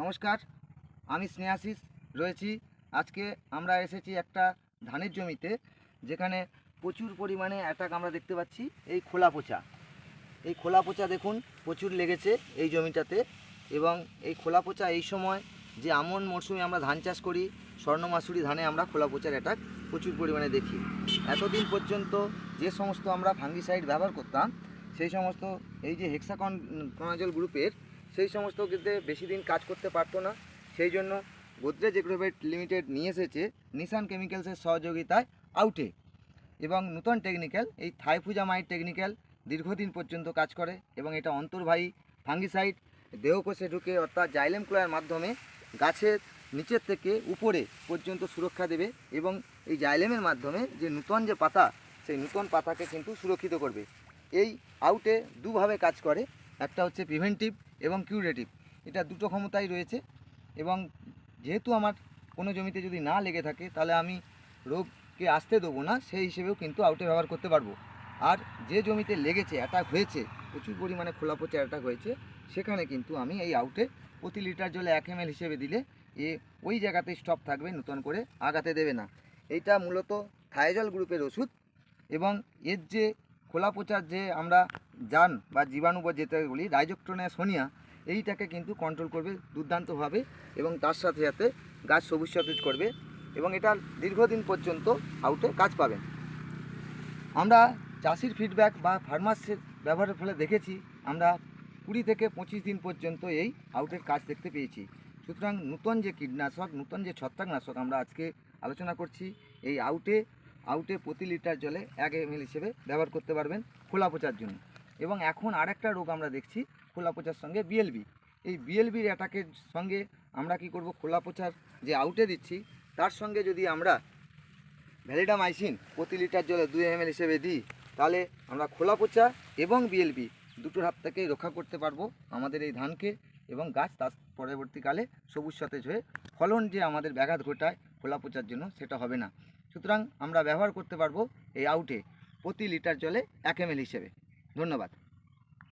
নমস্কার, আমি স্নেহাশিস রয়েছি। আজকে আমরা এসেছি একটা ধানের জমিতে, যেখানে প্রচুর পরিমাণে অ্যাটাক আমরা দেখতে পাচ্ছি, এই খোলা পচা। এই খোলা পচা দেখুন, প্রচুর লেগেছে এই জমিটাতে এবং এই খোলা পচা এই সময় যে আমন মরশুমে আমরা ধান চাষ করি স্বর্ণমাসুরি ধানে আমরা খোলা পচার অ্যাটাক প্রচুর পরিমাণে দেখি। এতদিন পর্যন্ত যে সমস্ত আমরা ফাঙ্গিসাইড ব্যবহার করতাম, সেই সমস্ত এই যে হেক্সাকন কনাজল গ্রুপের সেই সমস্ত ক্ষেত্রে বেশি দিন কাজ করতে পারতো না। সেই জন্য গোদরেজ এগ্রোভেট লিমিটেড নিয়ে এসেছে নিশান কেমিক্যালসের সহযোগিতায় আউটে এবং নূতন টেকনিক্যাল, এই থাইফুজামাইড টেকনিক্যাল দীর্ঘদিন পর্যন্ত কাজ করে এবং এটা অন্তর্বাহী ফাঙ্গিসাইড, দেহকোষে ঢুকে অর্থাৎ জাইলেম ক্লোয়ার মাধ্যমে গাছের নিচের থেকে উপরে পর্যন্ত সুরক্ষা দেবে এবং এই জাইলেমের মাধ্যমে যে নূতন যে পাতা, সেই নূতন পাতাকে কিন্তু সুরক্ষিত করবে। এই আউটে দুভাবে কাজ করে। একটা হচ্ছে প্রিভেন্টিভ এবং কিউরেটিভ এটা দুটো ক্ষমতাই রয়েছে এবং যেহেতু আমার কোনো জমিতে যদি না লেগে থাকে, তাহলে আমি রোগকে আসতে দেবো না, সেই হিসেবেও কিন্তু আউটে ব্যবহার করতে পারব। আর যে জমিতে লেগেছে অ্যাটাক হয়েছে, প্রচুর পরিমাণে খোলা পচে অ্যাটাক হয়েছে, সেখানে কিন্তু আমি এই আউটে প্রতি লিটার জলে এক এম হিসেবে দিলে এ ওই জায়গাতে স্টপ থাকবে, নতুন করে আগাতে দেবে না। এইটা মূলত থাইজল গ্রুপের ওষুধ এবং এর যে খোলা পচার যে আমরা যান বা জীবাণু বা যেটা বলি রাইজোক্টোনা সোনিয়া, এইটাকে কিন্তু কন্ট্রোল করবে দুর্দান্তভাবে এবং তার সাথে সাথে গাছ সবুজ সতেজ করবে এবং এটা দীর্ঘদিন পর্যন্ত আউটে কাজ পাবেন আমরা চাষির ফিডব্যাক বা ফার্মাসের ব্যবহারের ফলে দেখেছি, আমরা কুড়ি থেকে পঁচিশ দিন পর্যন্ত এই আউটের কাজ দেখতে পেয়েছি। সুতরাং নূতন যে কীটনাশক, নূতন যে ছত্রাকনাশক আমরা আজকে আলোচনা করছি, এই আউটে আউটে প্রতি লিটার জলে এক এম হিসেবে ব্যবহার করতে পারবেন খোলা পচার জন্য। এবং এখন আরেকটা রোগ আমরা দেখছি, খোলা পচার সঙ্গে বিএলবি এই বিএলবির অ্যাটাকের সঙ্গে আমরা কি করব? খোলা পচার যে আউটে দিচ্ছি, তার সঙ্গে যদি আমরা ভ্যালিডামাইসিন প্রতি লিটার জলে দুই এম হিসেবে দিই, তাহলে আমরা খোলা পচা এবং বিএলবি দুটোর হাত থেকেই রক্ষা করতে পারব আমাদের এই ধানকে এবং গাছ তার পরবর্তীকালে সবুজ সতেজ হয়ে ফলন যে আমাদের ব্যাঘাত ঘটায় খোলা পচার জন্য সেটা হবে না। সুতরাং আমরা ব্যবহার করতে পারব এই আউটে প্রতি লিটার জলে এক এম হিসেবে। ধন্যবাদ।